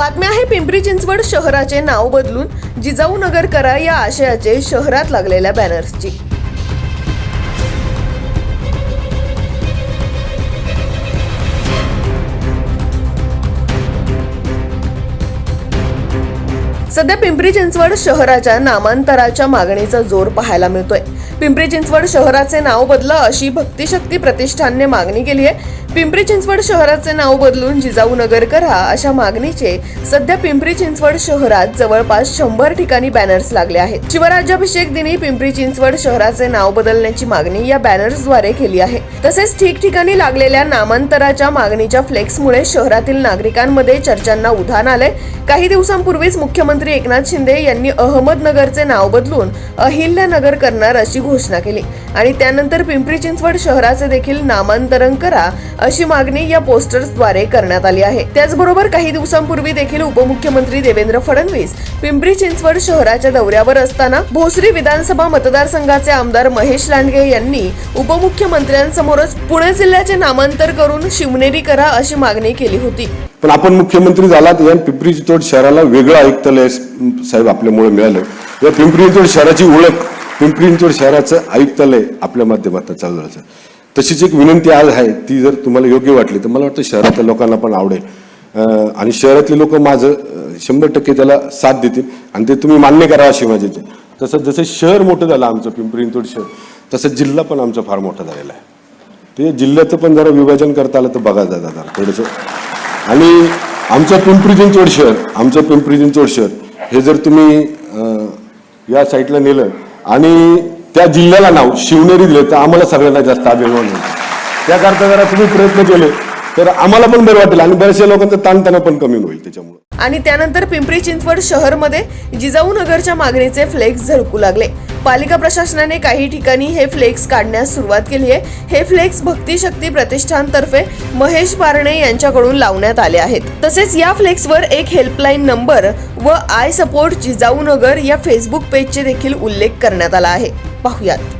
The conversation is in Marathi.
बातमी आहे पिंपरी चिंचवड शहराचे नाव बदलून जिजाऊ नगर करा या आशयाचे शहरात लागलेल्या बॅनर्सची. सध्या पिंपरी चिंचवड शहराच्या नामांतराच्या मागणीचा जोर पाहायला मिळतोय. पिंपरी चिंचवड शहराचे नाव बदला अशी भक्तिशक्ती प्रतिष्ठानने मागणी केली आहे. पिंपरी चिंचवड शहराचे नाव बदलून जिजाऊ नगर करा अशा मागणीचे सध्या पिंपरी चिंचवड शहरात जवळपास शंभर ठिकाणी बॅनर्स लागले आहेत. शिवराज्याभिषेक दिनी पिंपरी चिंचवड शहराचे नाव बदलण्याची मागणी या बॅनर्सद्वारे केली आहे. तसेच ठिकठिकाणी लागलेल्या नामांतराच्या मागणीच्या फ्लेक्समुळे शहरातील नागरिकांमध्ये चर्चांना उधाण आलंय. काही दिवसांपूर्वीच मुख्यमंत्री एकनाथ शिंदे यांनी अहमदनगरचे नाव बदलून अहिल्यानगर करणार अशी घोषणा केली. आणि त्यानंतर पिंपरी चिंचवड शहराचे देखील नामांतरण करा अशी मागणी या पोस्टर्सद्वारे करण्यात आली आहे. त्याचबरोबर काही दिवसांपूर्वी देखील उपमुख्यमंत्री देवेंद्र फडणवीस पिंपरी चिंचवड शहराच्या दौऱ्यावर असताना भोसरी विधानसभा मतदारसंघाचे आमदार महेश लांडगे यांनी उपमुख्यमंत्र्यांसमोरच पुणे जिल्ह्याचे नामांतर करून शिवनेरी करा अशी मागणी केली होती. पण आपण मुख्यमंत्री झालात या पिंपरी चिंचवड शहराला वेगळं आयुक्तालय साहेब आपल्यामुळे मिळालं. या पिंपरी चिंचवड शहराची ओळख पिंपरी चिंचवड शहराचं आयुक्तालय आपल्या माध्यमातून चालू झालं तशीच एक विनंती आज आहे ती जर तुम्हाला योग्य वाटली तर मला वाटतं शहरातल्या लोकांना पण आवडेल. आणि शहरातले लोक माझं शंभर टक्के त्याला साथ देतील आणि ते तुम्ही मान्य करा अशी माझी तसं जसं शहर मोठं झालं आमचं पिंपरी चिंचवड शहर तसं जिल्हा पण आमचा फार मोठा झालेला आहे. ते जिल्ह्याचं पण जरा विभाजन करता आलं तर बघा जाता थोडंसं आणि आमचं पिंपरी चिंचवड शहर आमचं पिंपरी चिंचवड शहर हे जर तुम्ही या साईडला नेलं आणि त्या जिल्ह्याला नाव शिवनेरी दिलं तर आम्हाला सगळ्यांना जास्त अभिमान होईल त्याकरता जरा तुम्ही प्रयत्न केले तर आम्हाला पण बरं वाटेल आणि बऱ्याचशा लोकांचा ताणतणाव पण कमी होईल त्याच्यामुळे. आणि त्यानंतर पिंपरी चिंचवड शहरमध्ये जिजाऊ नगरच्या मागणीचे फ्लेक्स झळकू लागले. पालिका प्रशासनाने काही ठिकाणी हे फ्लेक्स काढण्यास सुरुवात केली आहे. हे फ्लेक्स भक्ती शक्ती प्रतिष्ठानतर्फे महेश पारणे यांच्याकडून लावण्यात आले आहेत. तसेच या फ्लेक्सवर एक हेल्पलाईन नंबर व आय सपोर्ट जिजाऊ नगर या फेसबुक पेजचे देखील उल्लेख करण्यात आला आहे. पाहुयात.